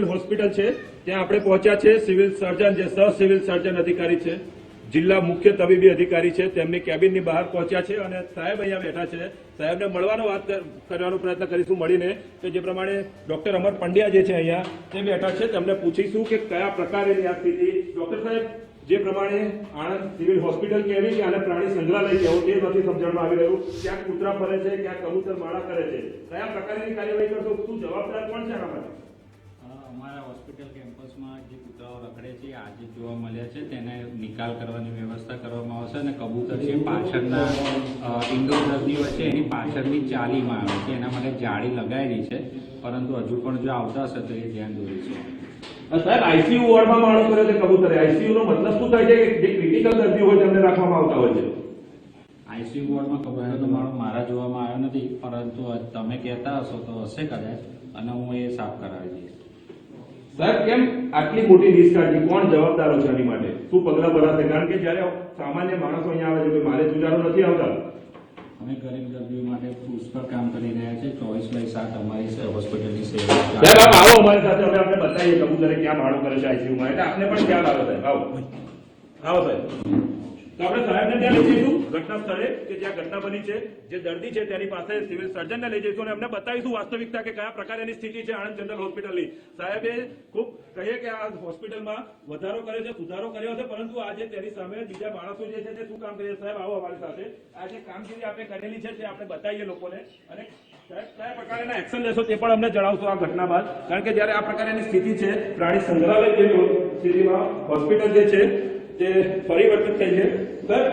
Hospital છે. ત્યાં આપણે પહોંચ્યા છે. સિવિલ સર્જન જે સહ સિવિલ સર્જન અધિકારી છે. જિલ્લા મુખ્ય તબીબી અધિકારી છે. તેમની કેબિનની બહાર પહોંચ્યા છે અને સાહેબ અહીંયા બેઠા છે. સાહેબને મળવાનો વાત કરવાનો પ્રયત્ન કરીશું મળીને. કે જે પ્રમાણે ડોક્ટર અમર પંડ્યા જે છે અહીંયા, તે બેઠા છે. તેમને પૂછીશું કે કયા પ્રકારેની આ સ્થિતિ. ડોક્ટર સાહેબ, જે પ્રમાણે આણંદ સિવિલ હોસ્પિટલ કેવી કે આને પ્રાણી સંગ્રહાલય કહેવું, તે નથી સમજણમાં આવી રહ્યું. ક્યાંક કૂતરા ફરે છે, ક્યાંક કબૂતર માળા કરે છે. કયા પ્રકારની કાર્યવાહી કરશો? શું જવાબદાર કોણ છે આના માટે? અમારા હોસ્પિટલ કેમ્પસમાં જે કૂતરાઓ રખડે છે આજે જોવા મળ્યા છે. તેને નિકાલ કરવાની વ્યવસ્થા કરવામાં આવશે અને કબૂતર છે પાછળના અ, ઇન્ડોર દર્દીઓ છે એની પાછળની ચાલીમાં આવે છે. એના માટે જાળી લગાવેલી છે પરંતુ હજુ પણ જો આવતા હશે તો એ ધ્યાન દોરીશું. સાહેબ આઈસીયુ વોર્ડમાં માણસ કરે છે કબૂતરે. આઈસીયુ નો મતલબ શું થાય છે કે જે ક્રિટિકલ દર્દી હોય તેમને રાખવામાં આવતા હોય છે? આઈસીયુ વોર્ડમાં કબૂતર તો મારો મારા જોવામાં આવ્યો નથી પરંતુ તમે કહેતા હશો તો હશે કદાચ અને હું એ સાફ કરાવી દઈશ. સાહેબ કેમ આટલી મોટી નિષ્કાળજી કોણ જવાબદારો છે આની માટે? શું પગલા ભરાશે કારણ કે જ્યારે સામાન્ય માણસો અહીંયા આવે છે કે મારે જુજારો નથી આવતા. અમે ગરીબ દર્દીઓ માટે પુષ્કળ કામ કરી રહ્યા છે ચોવીસ બાય સાત અમારી છે હોસ્પિટલની સેવા સાહેબ આપ આવો અમારી સાથે હવે આપણે બતાવીએ કબૂતરે ક્યાં માળો કરે છે આઈસીયુમાં એટલે આપને પણ ખ્યાલ આવે સાહેબ આવો. આવો સાહેબ. તો આપણે સાહેબને ત્યાં લઈ જઈશું ઘટના સ્થળે કે જ્યાં ઘટના બની છે, જે દર્દી છે તેની પાસે સિવિલ સર્જનને લઈ જઈશું અને એમને બતાવીશું વાસ્તવિકતા કે કયા પ્રકારની સ્થિતિ છે આણંદ જનરલ હોસ્પિટલની. સાહેબે ખૂબ કહીએ કે આ હોસ્પિટલમાં વધારો કર્યો છે, સુધારો કર્યો છે, પરંતુ આજે તેની સામે બીજા માણસો જે છે તે શું કામ કરે સાહેબ, આવો અમારી સાથે. આ જે કામગીરી આપણે કરેલી છે તે આપણે બતાવીએ લોકોને. અને કયા પ્રકારના એક્શન લેશો તે પણ અમને જણાવશો આ ઘટના બાદ. કારણ કે જ્યારે આ પ્રકારની સ્થિતિ છે, પ્રાણી સંગ્રહાલય જે સ્થિતિમાં હોસ્પિટલ જે છે તે પરિવર્તિત થઈ છે. સર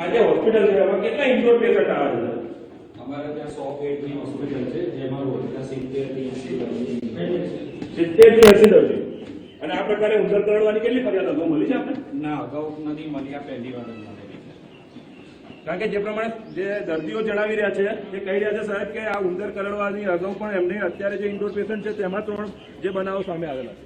આજે હોસ્પિટલ છે. એમાં કેટલા ઇન્ડોર પેશન્ટ આવે છે? અમારે ત્યાં સો બેડની હોસ્પિટલ છે જેમાં રોજના સિત્તેરથી એસી દર્દી સિત્તેરથી એસી દર્દી. અને આ પ્રકારે ઉંદર કરડવાની કેટલી ફરિયાદ અગાઉ મળી છે આપણે ના અગાઉ નથી મળી આ પહેલી વાર જ કારણ કે જે પ્રમાણે જે દર્દીઓ જણાવી રહ્યા છે એ કહી રહ્યા છે સાહેબ કે આ ઉંદર કરડવાની અગાઉ પણ એમને અત્યારે જે ઇન્ડોર પેશન્ટ છે તેમાં ત્રણ જે બનાવો સામે આવેલા છે.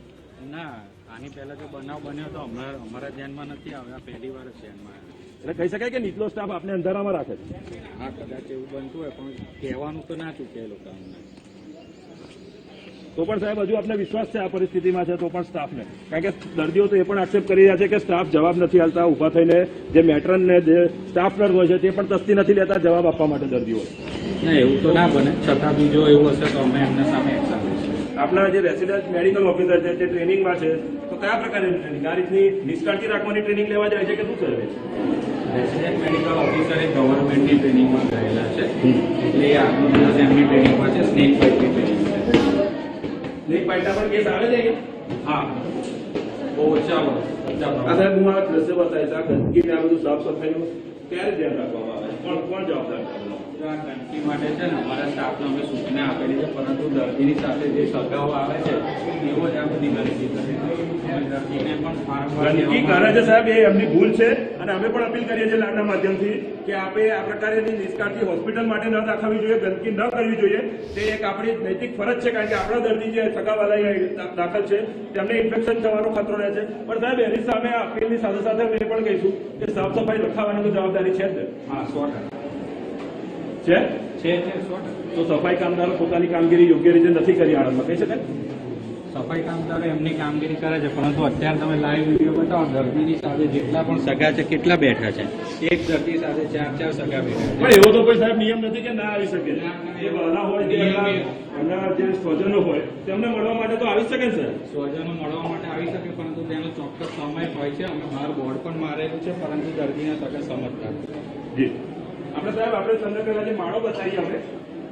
ના આની પહેલા જો બનાવ બન્યો તો અમારા અમારા ધ્યાનમાં નથી આવ્યા પહેલી વાર ધ્યાનમાં આવ્યો. એટલે કહી શકાય કે નીચલો સ્ટાફ આપને અંધારામાં રાખે છે? હા કદાચ એવું બનતું હોય પણ કહેવાનું તો ના ચૂકે લોકો અમને તો પણ સાહેબ હજુ આપને વિશ્વાસ છે આ પરિસ્થિતિમાં છે તો પણ સ્ટાફને કારણ કે દર્દીઓ તો એ પણ આક્ષેપ કરી રહ્યા છે કે સ્ટાફ જવાબ નથી આલતા ઊભા થઈને જે મેટ્રનને જે સ્ટાફ નર્સ હોય છે તે પણ તસ્તી નથી લેતા જવાબ આપવા માટે દર્દીઓ. ના એવું તો ના બને. છતાં બી જો એવું હશે તો અમે એમના સામે એક્શન આપના જે રેસિડેન્ટ મેડિકલ ઓફિસર છે તે ટ્રેનિંગમાં છે. તો કયા પ્રકારની ટ્રેનિંગ આ રીતની નિષ્કાળજી રાખવાની ટ્રેનિંગ લેવા જાય છે કે શું કરે છે? રેસિડેન્ટ મેડિકલ ઓફિસર એ ગવર્મેન્ટની ટ્રેનિંગમાં ગયેલા છે. એટલે એ આજનો દિવસ એમની ટ્રેનિંગમાં છે સ્નેક બાઇટની ટ્રેનિંગ છે. સ્નેક બાઇટના પણ કેસ આવે છે? હા. બહુ ઓછા આ સાહેબ હું આ દ્રશ્ય બતાવીશ. આ ગંદકી આ બધું સાફ સફાઈનું ક્યારે ધ્યાન રાખવામાં આવે? કોણ કોણ જવાબદાર ગંદકી માટે છે ને અમારા સ્ટાફને અમે સૂચના આપેલી છે પરંતુ દર્દીની સાથે જે સગાઓ આવે છે એવો જ આ બધી ગંદકી કરે ગંદકી કરે છે સાહેબ એ એમની ભૂલ છે અને અમે પણ અપીલ કરીએ છીએ લાડના માધ્યમથી કે આપણે આ પ્રકારની નિષ્કાળજી હોસ્પિટલ માટે ન દાખવવી જોઈએ ગંદકી ન કરવી જોઈએ. તે એક આપણી નૈતિક ફરજ છે કારણ કે આપણા દર્દી જે સગાવાલા દાખલ છે તેમને ઇન્ફેક્શન થવાનો ખતરો રહે છે. પણ સાહેબ એની સામે અપીલની સાથે સાથે અમે એ પણ કહીશું કે સાફ સફાઈ રખાવાની તો જવાબદારી છે જ. હા સો છે? છે તો સફાઈ કામદારો પોતાની કામગીરી યોગ્ય રીતે નથી કરી આણંદમાં. કહી શકાય? સફાઈ કામદારો એમની કામગીરી કરે છે પરંતુ અત્યારે તમે લાઈવ વીડિયો બતાવો દર્દીની સાથે જેટલા પણ સગા છે કેટલા બેઠા છે? એક દર્દી સાથે ચાર ચાર સગા બેઠા પણ એવો તો કોઈ સાહેબ નિયમ નથી કે ના આવી શકે. એ બહાના હોય કે એમના- જે સ્વજનો હોય તેમને મળવા માટે તો આવી શકે ને સર સ્વજનો મળવા માટે આવી શકે પરંતુ તેનો ચોક્કસ સમય હોય છે. અમે બહાર બોર્ડ પણ મારેલું છે પરંતુ દર્દીના સગા સમજતા. જી. આપણે સાહેબ આપણે તમને પહેલા જે માળો બતાવીએ આપણે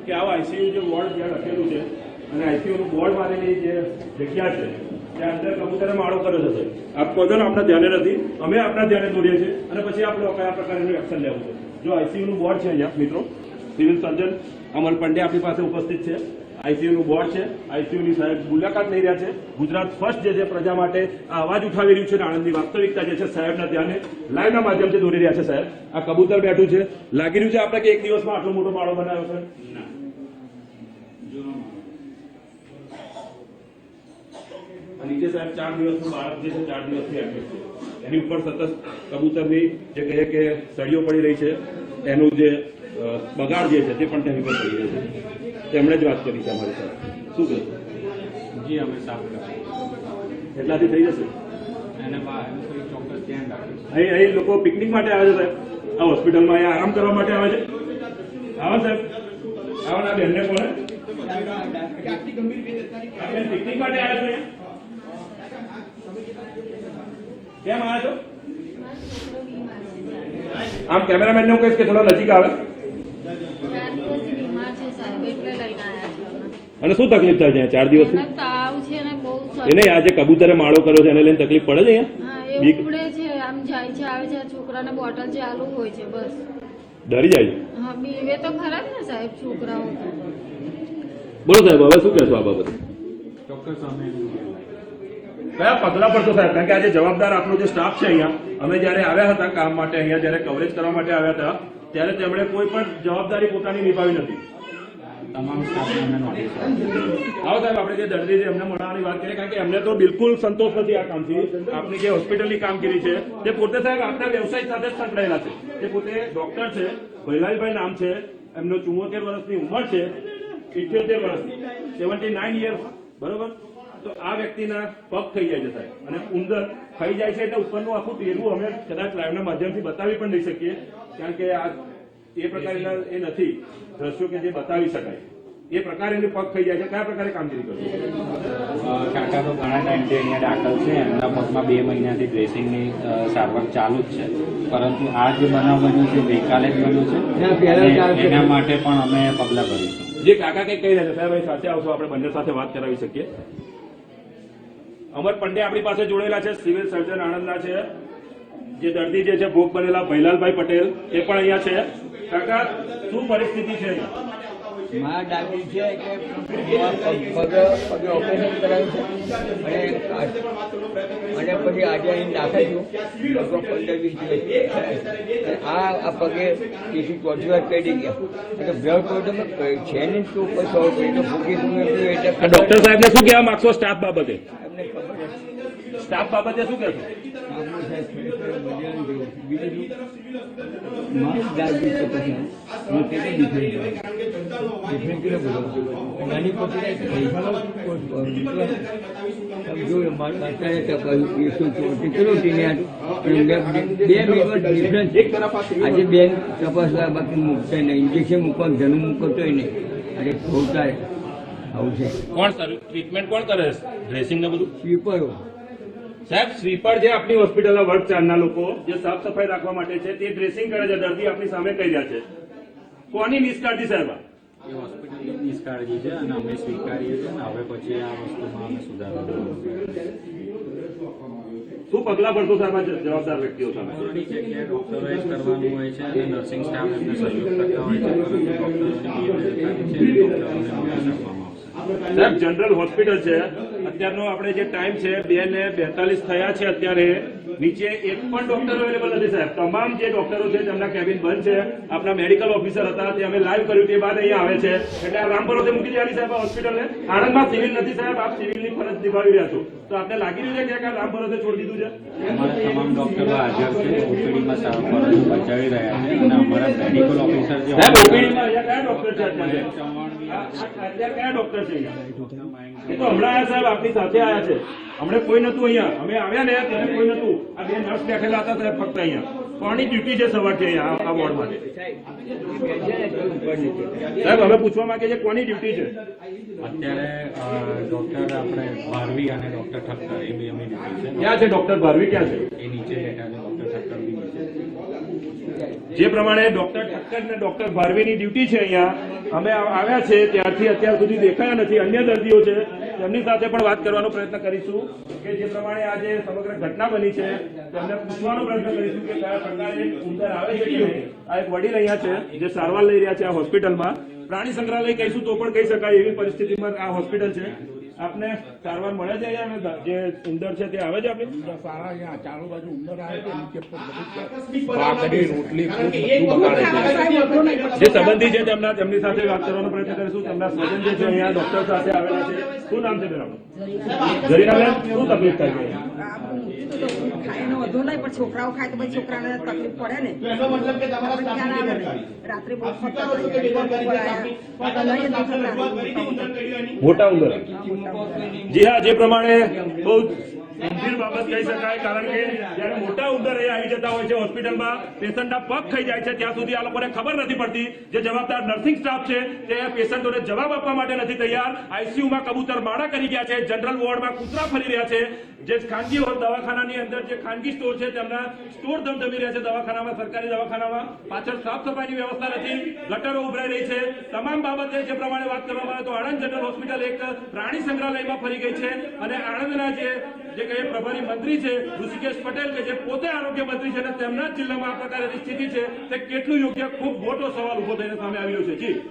કે આવો આઈસીયુ જે વોર્ડ જ્યાં લખેલું છે અને આઈસીયુનું બોર્ડ મારેલી જે જગ્યા છે, ત્યાં અંદર કબૂતરે માળો કર્યો આપ કહો છો આપણા ધ્યાને નથી, અમે આપણા ધ્યાને દોરીએ છીએ અને પછી આપણે કયા પ્રકારનું એક્શન લેવું છે. જો આઈસીયુ નું બોર્ડ છે અહીંયા, મિત્રો, સિવિલ સર્જન અમલ પંડ્યા આપણી પાસે ઉપસ્થિત છે. આઈસીયુનું બોર્ડ છે. આઈસીયુની સાહેબ મુલાકાત લઈ રહ્યા છે. ગુજરાત ફર્સ્ટ જે છે પ્રજા માટે આ અવાજ ઉઠાવી રહ્યું છે આણંદની વાસ્તવિકતા જે છે સાહેબના ધ્યાને લાઈવના માધ્યમથી દોરી રહ્યા છે સાહેબ. આ કબૂતર બેઠું છે. લાગી રહ્યું છે આપણે કે એક દિવસમાં આટલો મોટો માળો બનાવ્યો છે ના જૂનો માણસ. અને નીચે સાહેબ ચાર દિવસનું બાળક જે છે ચાર દિવસથી એડમિટ છે. એની ઉપર સતત કબૂતરની જે કહે કે સળીઓ પડી રહી છે એનું જે બગાડ જે છે તે પણ તેની પર પડી રહ્યો છે. તેમણે જ વાત કરી છે અમારી સાથે. શું કહે જી અમે સાફ કરીએ એટલાથી થઈ જશે? એને ચોક્કસ ધ્યાન રાખીશું અહીં અહીં લોકો પિકનિક માટે આવે છે સાહેબ. આ હોસ્પિટલમાં અહીંયા આરામ કરવા માટે આવે છે. આવો સાહેબ. આવો ના બેનને કોને પણ પિકનિક માટે આવે છો અહીંયા કેમ આવ્યા છો? આમ કેમેરામેન ને હું કહીશ કે થોડો નજીક આવે. અને શું તકલીફ થાય છે ચાર દિવસ તાવ છે ને બહુ એને આજે કબૂતરે માળો કર્યો છે એને લઈને તકલીફ પડે છે બીક છે આમ જાય છે આવે છે છોકરાને બોટલ ચાલુ હોય છે બસ. ડરી જાય હા બીવે તો ખરા ને સાહેબ છોકરાઓ. બોલો સાહેબ હવે શું કહેશો આ બાબતે? ચોક્કસ અમે. કયા પગલા પડતો સાહેબ? કારણ કે આજે જવાબદાર આપણો જે સ્ટાફ છે અહીંયા અમે જ્યારે આવ્યા હતા કામ માટે અહીંયા જ્યારે કવરેજ કરવા માટે આવ્યા હતા ત્યારે તેમણે કોઈ પણ જવાબદારી પોતાની નિભાવી નથી. તમામ સ્ટાફને અમે આવો સાહેબ આપણે જે દર્દી છે એમને મળવાની વાત કરીએ કારણ કે એમને તો બિલકુલ સંતોષ નથી આ કામથી. આપની જે હોસ્પિટલની કામગીરી છે તે પોતે સાહેબ આપના વ્યવસાય સાથે જ સંકળાયેલા છે. તે પોતે ડોક્ટર છે ભૈલાલભાઈ નામ છે એમનો ચુમ્મોતેર વર્ષની ઉંમર છે ઇઠ્યોતેર વર્ષની સેવન્ટી નાઇન યર્સ બરોબર? તો આ વ્યક્તિના પગ થઈ જાય છે સાહેબ. અને ઉંદર થઈ જાય છે એટલે ઉપરનું આખું ટેરવું અમે કદાચ લાઈવના માધ્યમથી બતાવી પણ નહીં શકીએ. કારણ કે આ એ પ્રકારના એ નથી. દ્રશ્યો કે જે બતાવી શકાય. એ પ્રકારે એને પગ થઈ જાય છે. કયા પ્રકારે કામગીરી કરશે કાકા તો ઘણા ટાઈમથી અહીંયા દાખલ છે. એમના પગમાં બે મહિનાથી ડ્રેસિંગની સારવાર ચાલુ જ છે. પરંતુ આ જે બનાવ બન્યો છે ગઈકાલે જ બન્યો છે. એના માટે પણ અમે પગલાં ભરીશું. જે કાકા કઈ કહી રહ્યા છે સાહેબ સાથે આવશો. આપણે બંને સાથે વાત કરાવી શકીએ. અમર પંડે આપણી પાસે જોડેલા છે સિવિલ સર્જન આણંદના છે જે દર્દી જે છે ભોગ બનેલા ભૈલાલભાઈ પટેલ એ પણ અહીંયા છે. કાકા શું પરિસ્થિતિ છે? મારા દાદી છે કે પગે પગે ઓપરેશન કરાવ્યું છે. અને પછી આજે અહીં દાખલ છું. લગભગ પંદર વીસ દિવસ આ આ પગે ત્રીસી ચોથી વાર ગયા. એટલે બ્લડ પ્રોબ્લેમ છે ને શું પછી ભૂખી હતું એટલે ડોક્ટર સાહેબને શું કહેવા માંગશો સ્ટાફ બાબતે? એમને સ્ટાફ બાબતે શું કહેશો? આજે બેન તપાસ બાકી મૂકતા નહીં. ઇન્જેક્શન મૂકવા ઘણું મૂકતો નહીં. અરે ખોટાય આવું છે. કોણ ટ્રીટમેન્ટ કોણ કરે? છે ડ્રેસિંગ ને બધું? સ્વીપરો. સાહેબ સ્વીપર જે આપણી હોસ્પિટલના વર્ગ ચારના લોકો જે સાફ સફાઈ રાખવા માટે છે તે ડ્રેસિંગ કરે છે દર્દી આપણી સામે કહી રહ્યા છે. કોની નિષ્કાળજી સાહેબ? એ હોસ્પિટલની નિષ્કાળજી છે અને અમે સ્વીકારીએ છીએ અને હવે પછી આ વસ્તુમાં અમે સુધારો શું પગલા ભરતો સાહેબ જવાબદાર વ્યક્તિઓ સામે? ડોક્ટરોએ કરવાનું હોય છે અને નર્સિંગ સ્ટાફ એમને સહયોગ કરતા હોય છે પરંતુ ડોક્ટરોની ડોક્ટરોને સાહેબ જનરલ હોસ્પિટલ છે. અત્યારનો આપણે જે ટાઈમ છે બે ને બેતાલીસ થયા છે અત્યારે. નીચે એક પણ ડોક્ટર અવેલેબલ નથી સાહેબ. તમામ જે ડોક્ટરો છે તેમના કેબિન બંધ છે. આપણા મેડિકલ ઓફિસર હતા તે અમે લાઈવ કર્યું તે બાદ અહીંયા આવે છે. એટલે આ રામ ભરોસે મૂકી દેવાની સાહેબ હોસ્પિટલ હોસ્પિટલને આણંદમાં સિવિલ નથી સાહેબ. આપ સિવિલની ફરજ નિભાવી રહ્યા છો. તો આપને લાગી રહ્યું છે કે આ રામ ભરોસે છોડી દીધું છે? અમારા તમામ ડોક્ટરો હાજર છે. ઓપીડીમાં સારું ફરજ બચાવી રહ્યા છે. અને અમારા મેડિકલ ઓફિસર જે સાહેબ ઓપીડીમાં અહીંયા કયા ડોક્ટર છે અત્યારે? કયા ડોક્ટર છે એ તો હમણાં આયા સાહેબ આપની સાથે આયા છે. હમણાં કોઈ નતું અહીંયા. અમે આવ્યા ને ત્યારે કોઈ નતું આ બે નર્સ બેઠેલા હતા ત્યારે ફક્ત અહીંયા. કોની ડ્યુટી છે સવારથી અહીંયા આ- આ વોર્ડ માટે સાહેબ હવે પૂછવા માંગે છે કોની ડ્યુટી છે? અત્યારે ડોક્ટર આપણે ભારવી અને ડોક્ટર ઠક્કર એ બે અમે ડ્યુટી છે. ક્યાં છે ડોક્ટર ભારવી? ક્યાં છે? એ નીચે બેઠા છે ડોક્ટર ઠક્કર બી નીચે. જે પ્રમાણે ડોક્ટર ઠક્કર ને ડોક્ટર ભારવીની ડ્યુટી છે અહીંયા અમે આવ્યા છે ત્યારથી અત્યાર સુધી દેખાયા નથી. અન્ય દર્દીઓ છે તેમની સાથે પણ વાત કરવાનો પ્રયત્ન કરીશું કે જે પ્રમાણે આજે સમગ્ર ઘટના બની છે તેમને પૂછવાનો પ્રયત્ન કરીશું કે કયા પ્રકારે ઉંદર આવે છે આ એક વડીલ અહીંયા છે, જે સારવાર લઈ રહ્યા છે આ હોસ્પિટલમાં. પ્રાણી સંગ્રહાલય કહીશું તો પણ કહી શકાય એવી પરિસ્થિતિમાં આ હોસ્પિટલ છે. આપને સારવાર મળે છે અહીંયા? જે ઉંદર છે તે આવે છે આપણે? સારા અહીંયા ચારો બાજુ ઉંદર આવે છે ભાખરી રોટલી જે સંબંધી છે તેમના તેમની સાથે વાત કરવાનો પ્રયત્ન કરીશું. તેમના સ્વજન જે છે અહીંયા ડોક્ટર સાથે આવેલા છે. શું નામ છે બેન આપણું? જરીનાબેન શું તકલીફ થાય છે ખાય એનો વધુ નહીં પણ છોકરાઓ ખાય તો પછી છોકરાને તકલીફ પડે ને. એનો મતલબ કે તમારા આપણને ખ્યાલ આવે? ને. રાત્રે બહુ મોટા ઉંદર. જી હા જે પ્રમાણે બહુ ગંભીર બાબત કહી શકાય, કારણ કે જ્યારે મોટા ઉંદર એ આવી જતા હોય છે હોસ્પિટલમાં, પેશન્ટના પગ ખાઈ જાય છે, ત્યાં સુધી આ લોકોને ખબર નથી પડતી જે જવાબદાર નર્સિંગ સ્ટાફ છે તે પેશન્ટોને જવાબ આપવા માટે નથી તૈયાર. આઈસીયુમાં કબૂતર માળા કરી ગયા છે, જનરલ વોર્ડમાં કૂતરા ફરી રહ્યા છે. જે ખાનગી દવાખાનાની અંદર જે ખાનગી સ્ટોર છે, તેમના સ્ટોર ધમધમી રહ્યા છે દવાખાનામાં, સરકારી દવાખાનામાં. પાછળ સાફ સફાઈની વ્યવસ્થા નથી, ગટરો ઉભરાઈ રહી છે. તમામ બાબતે જે પ્રમાણે વાત કરવામાં આવે તો આણંદ જનરલ હોસ્પિટલ એક પ્રાણી સંગ્રહાલયમાં ફરી ગઈ છે. અને આણંદના જે જે કહીએ પ્રભારી મંત્રી છે, ઋષિકેશ પટેલ કે જે પોતે આરોગ્ય મંત્રી છે અને તેમના જ જિલ્લામાં આ પ્રકારની સ્થિતિ છે, તે કેટલું યોગ્ય, ખૂબ મોટો સવાલ ઊભો થઈને સામે આવ્યો છે. જી.